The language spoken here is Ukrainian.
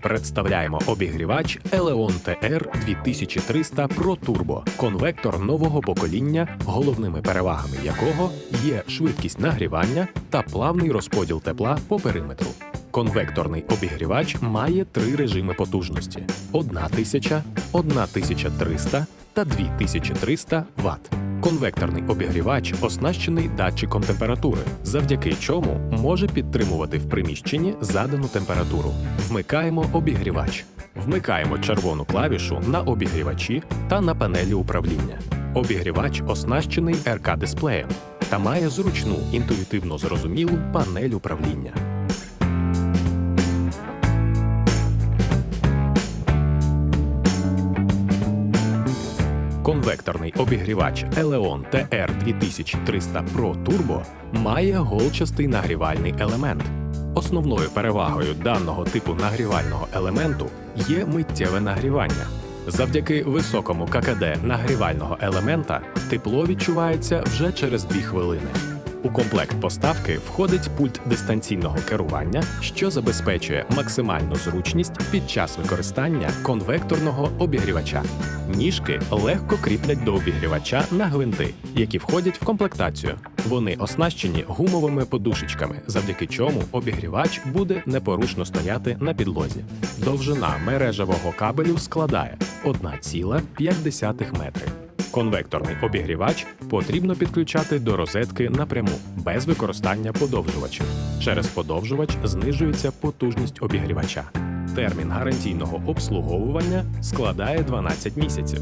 Представляємо обігрівач Eleon TR 2300 Pro Turbo, конвектор нового покоління, головними перевагами якого є швидкість нагрівання та плавний розподіл тепла по периметру. Конвекторний обігрівач має три режими потужності: 1000, 1300 та 2300 Вт. Конвекторний обігрівач оснащений датчиком температури, завдяки чому може підтримувати в приміщенні задану температуру. Вмикаємо обігрівач. Вмикаємо червону клавішу на обігрівачі та на панелі управління. Обігрівач оснащений РК-дисплеєм та має зручну інтуїтивно зрозумілу панель управління. Конвекторний обігрівач Eleon TR 2300 Pro Turbo має голчастий нагрівальний елемент. Основною перевагою даного типу нагрівального елементу є миттєве нагрівання. Завдяки високому ККД нагрівального елемента тепло відчувається вже через 2 хвилини. У комплект поставки входить пульт дистанційного керування, що забезпечує максимальну зручність під час використання конвекторного обігрівача. Ніжки легко кріплять до обігрівача на гвинти, які входять в комплектацію. Вони оснащені гумовими подушечками, завдяки чому обігрівач буде непорушно стояти на підлозі. Довжина мережевого кабелю складає 1,5 метри. Конвекторний обігрівач потрібно підключати до розетки напряму без використання подовжувачів. Через подовжувач знижується потужність обігрівача. Термін гарантійного обслуговування складає 12 місяців.